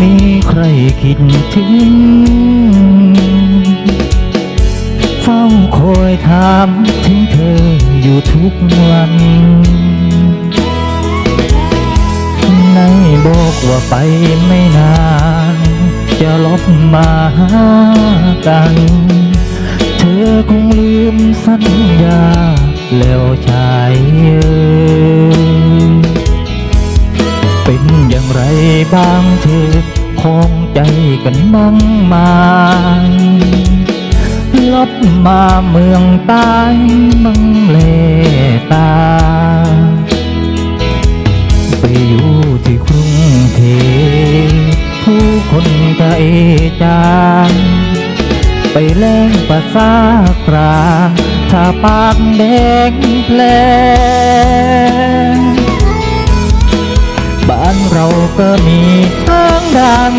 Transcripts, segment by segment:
มีใคิดถึง เฝ้าคอยถามถึงเธออยู่ทุกวัน ในบอกว่าไปไม่นาน จะลบมาหากัน เธอคงลืมสัญญาแล้วช ไรบางเธอคงใจกันบ้างไหมลบมาเมืองใต้มังเลตา ไปอยู่ที่กรุงเทพผู้คนไกลจางไปแล่งภาษากลางถ้าปากแดงแผล เราก็มีทางดัง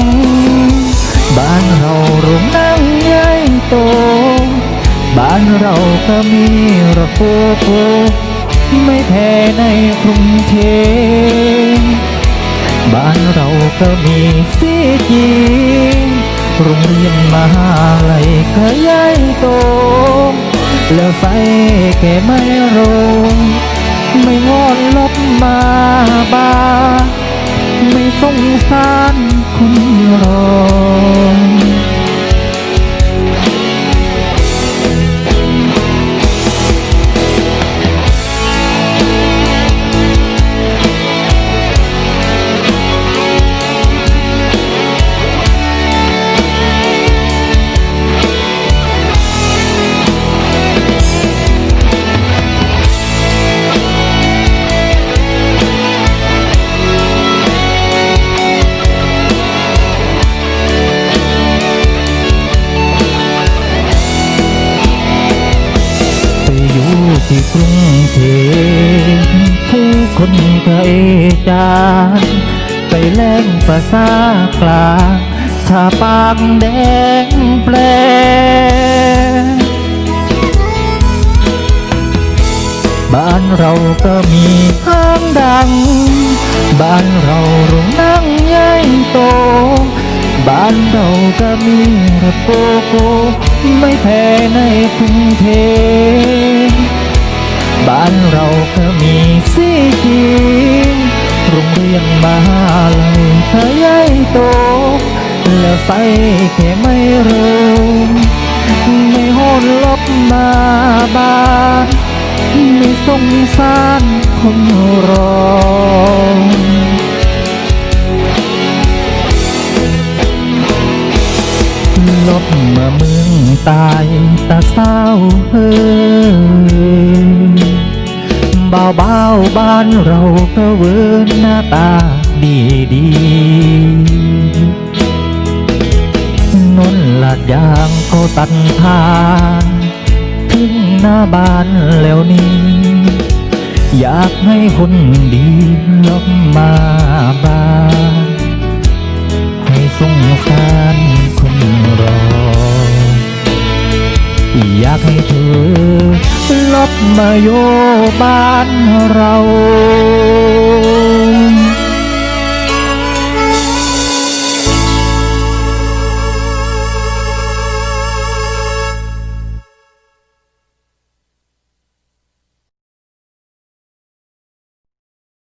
บ้านเราโรงนั่งใหญ่โต บ้านเราก็มีระโปโกไม่แพ้ในกรุงเทพบ้านเราก็มีสีจีโรงเรียนมหาลัยก็ใหญ่โต แล้วใส่แก่ไม่โรงไม่งอนลบมาบา ไม่สงสารคนร ที่กรุงเทพผู้คนไกลจานไปแล่งภาษากลางถ้าปากแดงแปลบ้านเราก็มีห้างดัง บ้านเราโรงนั่งใหญ่โต บ้านเราก็มีระโปโก้ไม่แพ้ในกรุงเทพ บ้านเราก็มีสีจีโรงเรียนมหาลัยก็ใหญ่โต แล้วใส่แค่ไม่เรู้ไม่โหนลบมาบ้านไม่สงสารคนรอลบมาเมืองตายตาเศร้าเฮ้ย บ่าวบ้าวบ้านเราก็เวินหน้าตาดีดีๆนนลาดยางก็ตันทานถึงหน้าบ้านแล้วนี้ อยากให้คนดีลบมาบ้านให้สงสารคนร อยากให้เธอลบมาโยบ้านเรา